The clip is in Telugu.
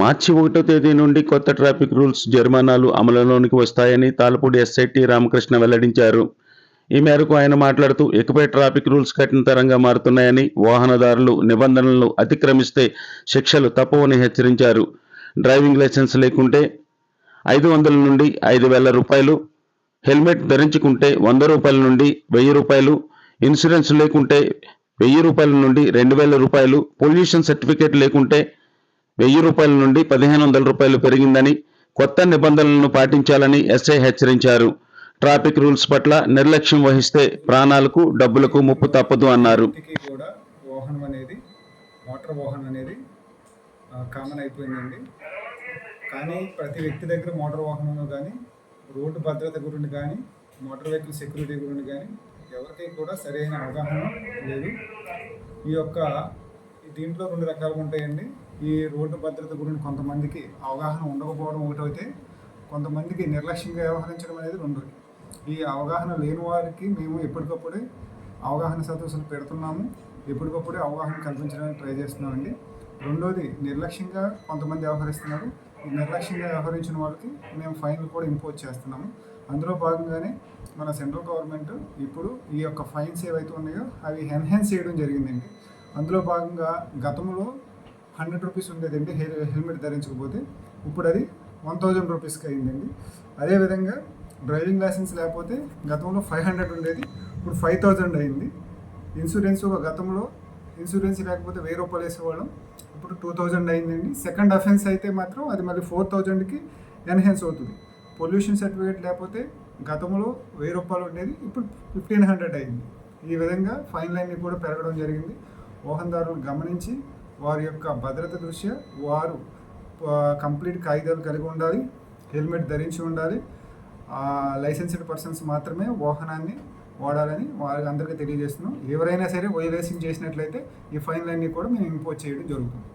మార్చి ఒకటో తేదీ నుండి కొత్త ట్రాఫిక్ రూల్స్ జరిమానాలు అమలులోనికి వస్తాయని తాళపూడి ఎస్ఐటి రామకృష్ణ వెల్లడించారు. ఈ మేరకు ఆయన మాట్లాడుతూ ఇకపై ట్రాఫిక్ రూల్స్ కఠినతరంగా మారుతున్నాయని వాహనదారులు నిబంధనలను అతిక్రమిస్తే శిక్షలు తప్పవని హెచ్చరించారు. డ్రైవింగ్ లైసెన్స్ లేకుంటే ఐదు వందల నుండి ఐదు వేల రూపాయలు హెల్మెట్ ధరించుకుంటే వంద రూపాయల నుండి వెయ్యి రూపాయలు ఇన్సూరెన్స్ లేకుంటే వెయ్యి రూపాయల నుండి రెండు వేల రూపాయలు పొల్యూషన్ సర్టిఫికేట్ లేకుంటే వెయ్యి రూపాయల నుండి పదిహేను వందల రూపాయలు పెరిగిందని కొత్త నిబంధనలను పాటించాలని ఎస్ఐ హెచ్చరించారు. ట్రాఫిక్ రూల్స్ పట్ల నిర్లక్ష్యం వహిస్తే ప్రాణాలకు డబ్బులకు ముప్పు తప్పదు అన్నారు. కూడా వాహనం అనేది మోటార్ వాహనం అనేది కామన్ అయిపోయిందండి. కానీ ప్రతి వ్యక్తి దగ్గర మోటార్ వాహనం కానీ రోడ్డు భద్రత గురించి కానీ మోటార్ వెహికల్ సెక్యూరిటీ గురించి కానీ ఎవరికి కూడా సరైన అవగాహన లేదు. ఈ యొక్క దీంట్లో రెండు రకాలుగా ఉంటాయండి. ఈ రోడ్డు భద్రత గురించి కొంతమందికి అవగాహన ఉండకపోవడం ఒకటైతే కొంతమందికి నిర్లక్ష్యంగా వ్యవహరించడం అనేది రెండోది. ఈ అవగాహన లేని వారికి మేము ఎప్పటికప్పుడే అవగాహన సదస్సులు పెడుతున్నాము. ఎప్పటికప్పుడే అవగాహన కల్పించడానికి ట్రై చేస్తున్నామండి. రెండోది నిర్లక్ష్యంగా కొంతమంది వ్యవహరిస్తున్నారు. ఈ నిర్లక్ష్యంగా వ్యవహరించిన వాళ్ళకి మేము ఫైన్లు కూడా ఇంపోజ్ చేస్తున్నాము. అందులో భాగంగానే మన సెంట్రల్ గవర్నమెంట్ ఇప్పుడు ఈ యొక్క ఫైన్స్ ఏవైతే ఉన్నాయో అవి ఎన్హాన్స్ చేయడం జరిగిందండి. అందులో భాగంగా గతంలో హండ్రెడ్ రూపీస్ ఉండేదండి హెల్ హెల్మెట్ ధరించకపోతే. ఇప్పుడు అది వన్ థౌజండ్ రూపీస్కి అయిందండి. అదేవిధంగా డ్రైవింగ్ లైసెన్స్ లేకపోతే గతంలో ఫైవ్ హండ్రెడ్ ఉండేది. ఇప్పుడు ఫైవ్ థౌజండ్ అయింది. ఇన్సూరెన్స్ ఒక గతంలో ఇన్సూరెన్స్ లేకపోతే వెయ్యి రూపాయలు వేసేవాళ్ళం. ఇప్పుడు టూ థౌజండ్ అయిందండి. సెకండ్ అఫెన్స్ అయితే మాత్రం అది మళ్ళీ ఫోర్ థౌజండ్కి ఎన్హాన్స్ అవుతుంది. పొల్యూషన్ సర్టిఫికేట్ లేకపోతే గతంలో వెయ్యి రూపాయలు ఉండేది. ఇప్పుడు ఫిఫ్టీన్ హండ్రెడ్ అయింది. ఈ విధంగా ఫైన్ లైన్ని కూడా పెరగడం జరిగింది. వాహనదారులు గమనించి వారి యొక్క భద్రత దృష్ట్యా వారు కంప్లీట్ కాగితాలు కలిగి ఉండాలి హెల్మెట్ ధరించి ఉండాలి. లైసెన్స్డ్ పర్సన్స్ మాత్రమే వాహనాన్ని వాడాలని వారికి అందరికీ తెలియజేస్తున్నాం. ఎవరైనా సరే వైలేషన్ చేసినట్లయితే ఈ ఫైన్లన్నీ కూడా మేము ఇంపోజ్ చేయడం జరుగుతుంది.